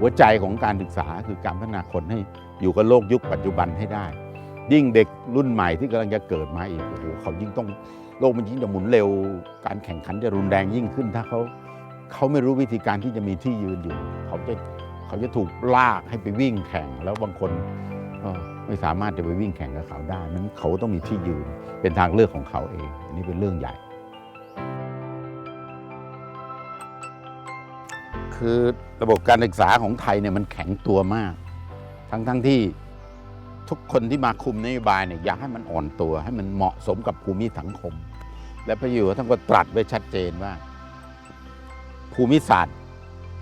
หัวใจของการศึกษาคือการพัฒนาคนให้อยู่กับโลกยุคปัจจุบันให้ได้ ยิ่งเด็กรุ่นใหม่ที่กำลังจะเกิดมาอีกโอ้โหเขายิ่งต้องโลกมันยิ่งจะหมุนเร็ว การแข่งขันจะรุนแรงยิ่งขึ้น ถ้าเขาเขาไม่รู้วิธีการที่จะมีที่ยืนอยู่ เขาจะเขาจะถูกลากให้ไปวิ่งแข่งแล้วบางคนก็ไม่สามารถจะไปวิ่งแข่งกับเขาได้นั้นเขาต้องมีที่ยืนเป็นทางเลือกของเขาเอง อันนี้เป็นเรื่องใหญ่ คือระบบการศึกษาของไทยเนี่ยมันแข็งตัวมาก ทั้งทั้งที่ทุกคนที่มาคุมนโยบายเนี่ยอยากให้มันอ่อนตัว ให้มันเหมาะสมกับภูมิสังคม และพระอยู่ท่านก็ตรัสไว้ชัดเจนว่า ภูมิศาสตร์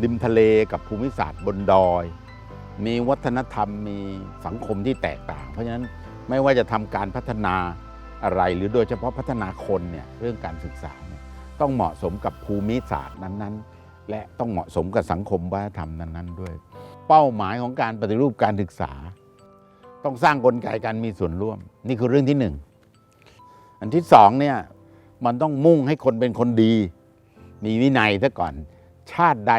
ริมทะเลกับภูมิศาสตร์บนดอย มีวัฒนธรรมมีสังคมที่แตกต่าง เพราะฉะนั้นไม่ว่าจะทำการพัฒนาอะไรหรือโดยเฉพาะพัฒนาคนเนี่ยเรื่องการศึกษาเนี่ยต้องเหมาะสมกับภูมิศาสตร์นั้นๆ และต้องเหมาะสมกับสังคมวัฒนธรรมนั้นๆด้วย เป้าหมายของการปฏิรูปการศึกษา ต้องสร้างกลไกการมีส่วนร่วม นี่คือเรื่องที่หนึ่งอันที่สองเนี่ยมันต้องมุ่งให้คนเป็นคนดี มีวินัยซะก่อน ชาติใด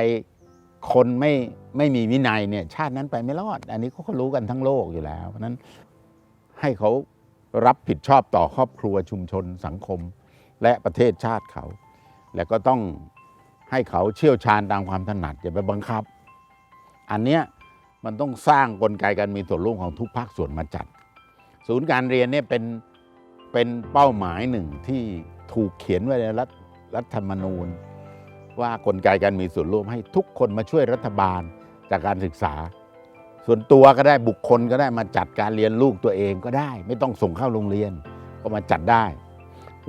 คนไม่ไม่มีวินัยเนี่ยชาตินั้นไปไม่รอด อันนี้เขาก็รู้กันทั้งโลกอยู่แล้วเพราะฉะนั้นให้เขารับผิดชอบต่อครอบครัวชุมชนสังคม และประเทศชาติเขา แล้วก็ต้อง ให้เขาเชี่ยวชาญตามความถนัดอย่าไปบังคับ อันเนี้ยมันต้องสร้างกลไกการมีส่วนร่วมของทุกภาคส่วนมาจัด ศูนย์การเรียนเนี่ยเป็นเป็นเป้าหมายหนึ่งที่ถูกเขียนไว้ในรัฐรัฐธรรมนูญ ว่ากลไกการมีส่วนร่วมให้ทุกคนมาช่วยรัฐบาลจากการศึกษา ส่วนตัวก็ได้บุคคลก็ได้มาจัดการเรียนลูกตัวเองก็ได้ ไม่ต้องส่งเข้าโรงเรียนก็มาจัดได้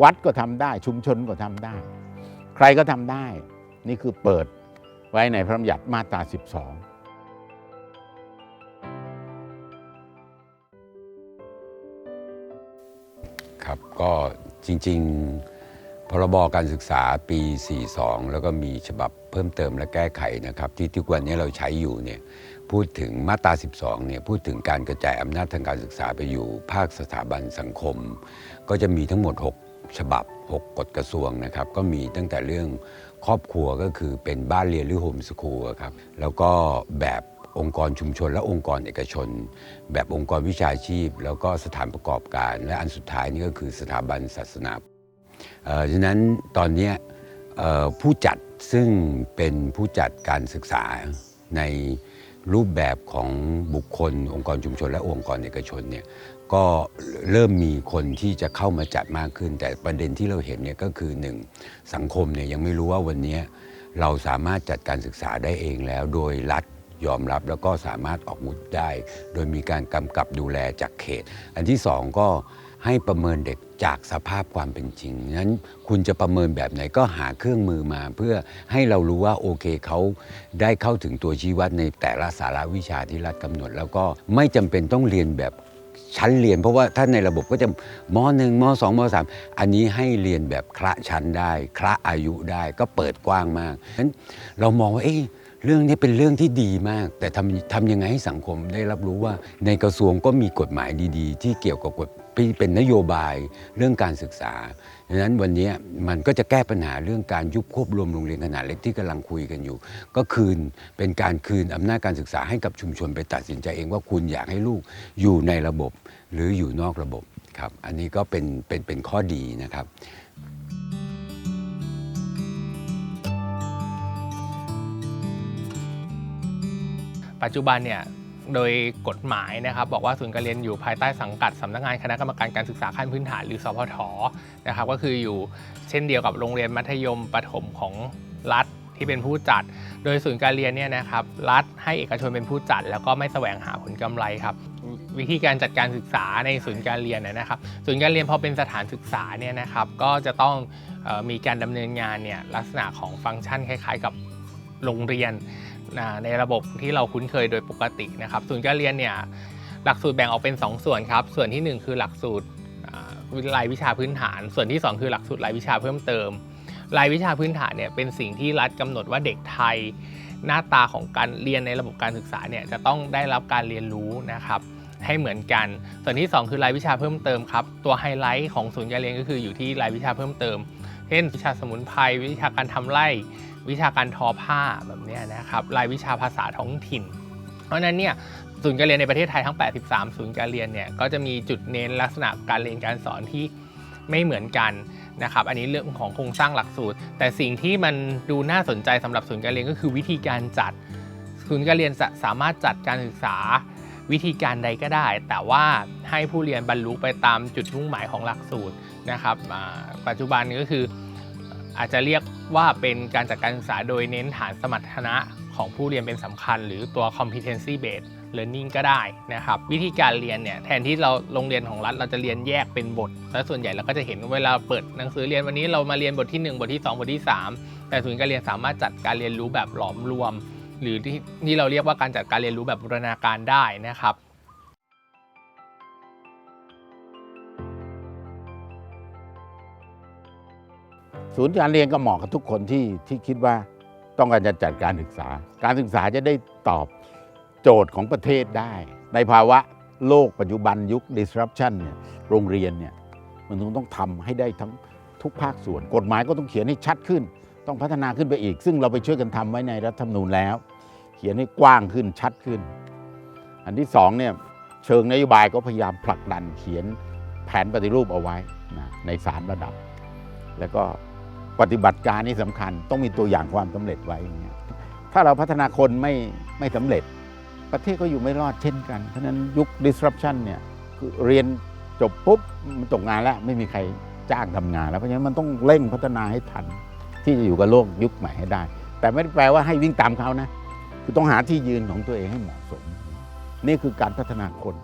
วัดก็ทำได้ชุมชนก็ทำได้ ใครก็ทำได้ นี่คือเปิดไว้ในพระบัญญัติมาตรา 12ครับก็จริงๆ พรบการศึกษาปี 42 แล้วก็มีฉบับเพิ่มเติมและแก้ไขนะครับที่ทุกวันนี้เราใช้อยู่เนี่ยพูดถึงมาตรา 12 เนี่ยพูดถึงการกระจายอำนาจทางการศึกษาไปอยู่ ภาคสถาบันสังคม ก็จะมีทั้งหมด 6 ฉบับ 6 กฎกระทรวงนะครับ ก็มีตั้งแต่เรื่อง ครอบครัวก็คือเป็นบ้านเรียนหรือโฮมสคูลครับแล้วก็แบบองค์กรชุมชน และองค์กรเอกชน แบบองค์กรวิชาชีพ แล้วก็สถานประกอบการ และอันสุดท้ายนี่ก็คือสถาบันศาสนาเอ่อฉะนั้นตอนนี้ผู้จัดซึ่งเป็นผู้จัดการศึกษาใน รูปแบบของบุคคล องค์กรชุมชนและองค์กรเอกชนเนี่ยก็เริ่มมีคนที่จะเข้ามาจัดมากขึ้น แต่ประเด็นที่เราเห็นเนี่ยก็คือหนึ่งสังคมเนี่ยยังไม่รู้ว่าวันนี้เราสามารถจัดการศึกษาได้เองแล้ว โดยรัฐยอมรับแล้วก็สามารถออกมุดได้ โดยมีการกำกับดูแลจากเขต อันที่สองก็ ให้ประเมินเด็กจากสภาพความเป็นจริงนั้นคุณจะประเมินแบบไหนก็หาเครื่องมือมา เพื่อให้เรารู้ว่าโอเคเขาได้เข้าถึงตัวชี้วัดในแต่ละสาระวิชาที่รัฐกำหนด แล้วก็ไม่จำเป็นต้องเรียนแบบชั้นเรียน เพราะว่าถ้าในระบบก็จะมหนึ่งมสองมสามอันนี้ให้เรียนแบบคละชั้นได้ คละอายุได้ก็เปิดกว้างมากนั้นเรามองว่าเอ๊ะเรื่องนี้เป็นเรื่องที่ดีมาก แต่ทำทำยังไงให้สังคมได้รับรู้ว่า ในกระทรวงก็มีกฎหมายดี ๆ ที่เกี่ยวกับกฎ ที่เป็นนโยบายเรื่องการศึกษาดังนั้นวันนี้มันก็จะแก้ปัญหาเรื่องการยุบควบรวมโรงเรียนขนาดเล็กที่กำลังคุยกันอยู่ ก็คืนเป็นการคืนอำนาจการศึกษาให้กับชุมชนไปตัดสินใจเองว่าคุณอยากให้ลูกอยู่ในระบบ หรืออยู่นอกระบบครับ อันนี้ก็เป็นเป็นเป็นข้อดีนะครับปัจจุบันเนี่ย โดยกฎหมายนะครับ บอกว่าศูนย์การเรียนอยู่ภายใต้สังกัดสำนักงานคณะกรรมการการศึกษาขั้นพื้นฐานหรือสพทนะครับ ก็คืออยู่เช่นเดียวกับโรงเรียนมัธยมประถมของรัฐที่เป็นผู้จัด โดยศูนย์การเรียนเนี่ยนะครับรัฐให้เอกชนเป็นผู้จัด แล้วก็ไม่แสวงหาผลกำไรครับวิธีการจัดการศึกษาในศูนย์การเรียนนะครับศูนย์การเรียนพอเป็นสถานศึกษาเนี่ยนะครับก็จะต้องออมีการดำเนินงานเนี่ยลักษณะของฟังก์ชันคล้าย ๆ กับโรงเรียน ในระบบที่เราคุ้นเคยโดยปกตินะครับศูนย์การเรียนเนี่ยหลักสูตรแบ่งออกเป็น 2 ส่วนครับ ส่วนทีหนึ่1 คือหลักสูตรรายวิชาพื้นฐาน ส่วนที่ 2 คือหลักสูตรรายวิชาเพิ่มเติม รายวิชาพื้นฐานเนี่ยเป็นสิ่งที่รัฐกำหนดว่าเด็กไทย หน้าตาของการเรียนในระบบการศึกษาเนี่ยจะต้องได้รับการเรียนรู้นะครับให้เหมือนกัน ส่วนที่ 2 คือรายวิชาเพิ่มเติมครับ ตัวไฮไลท์ของศูนย์การเรียนก็คืออยู่ที่รายวิชาเพิ่มเติม เช่นวิชาสมุนไพรวิชาการทำไร่ วิชาการทอผ้าแบบนี้นะครับรายวิชาภาษาท้องถิ่น เพราะฉะนั้นเนี่ยศูนย์การเรียนในประเทศไทยทั้ง 83 ศูนย์การเรียนเนี่ยก็จะมีจุดเน้นลักษณะการเรียนการสอนที่ไม่เหมือนกันนะครับ อันนี้เรื่องของโครงสร้างหลักสูตร แต่สิ่งที่มันดูน่าสนใจสำหรับศูนย์การเรียนก็คือวิธีการจัด ศูนย์การเรียนจะสามารถจัดการศึกษาวิธีการใดก็ได้ แต่ว่าให้ผู้เรียนบรรลุไปตามจุดมุ่งหมายของหลักสูตรนะครับ ปัจจุบันก็คือ อาจจะเรียกว่าเป็นการจัดการศึกษาโดยเน้นฐานสมรรถนะของผู้เรียนเป็นสำคัญ หรือตัว competency based learning ก็ได้นะครับ วิธีการเรียนเนี่ยแทนที่เราโรงเรียนของรัฐเราจะเรียนแยกเป็นบท และส่วนใหญ่เราก็จะเห็นเวลาเปิดหนังสือเรียนวันนี้เรามาเรียนบทที่ 1 บทที่ 2 บทที่ 3 แต่ศูนย์การเรียนสามารถจัดการเรียนรู้แบบหลอมรวม หรือที่ที่เราเรียกว่าการจัดการเรียนรู้แบบบูรณาการได้นะครับ ศูนย์การเรียนก็เหมาะกับทุกคนที่ที่คิดว่าต้องการจะจัดการศึกษา การศึกษาจะได้ตอบโจทย์ของประเทศได้ ในภาวะโลกปัจจุบันยุค disruption เนี่ยโรงเรียนเนี่ยมันต้องต้องทำให้ได้ทั้งทุกภาคส่วน กฎหมายก็ต้องเขียนให้ชัดขึ้น ต้องพัฒนาขึ้นไปอีก ซึ่งเราไปช่วยกันทำไว้ในรัฐธรรมนูญแล้ว เขียนให้กว้างขึ้นชัดขึ้น อันที่สองเนี่ยเชิงนโยบายก็พยายามผลักดันเขียนแผนปฏิรูปเอาไว้นะในสามระดับ แล้วก็ ปฏิบัติการนี่สำคัญ ต้องมีตัวอย่างความสำเร็จไว้อย่างเงี้ยถ้าเราพัฒนาคนไม่ไม่สำเร็จ ประเทศก็อยู่ไม่รอดเช่นกัน เพราะนั้นยุค disruption เนี่ยคือเรียนจบปุ๊บมันตกงานแล้วไม่มีใครจ้างทำงาน แล้วเพราะฉะนั้นมันต้องเร่งพัฒนาให้ทัน ที่จะอยู่กับโลกยุคใหม่ให้ได้ แต่ไม่ได้แปลว่าให้วิ่งตามเขานะคือต้องหาที่ยืนของตัวเองให้เหมาะสม นี่คือการพัฒนาคน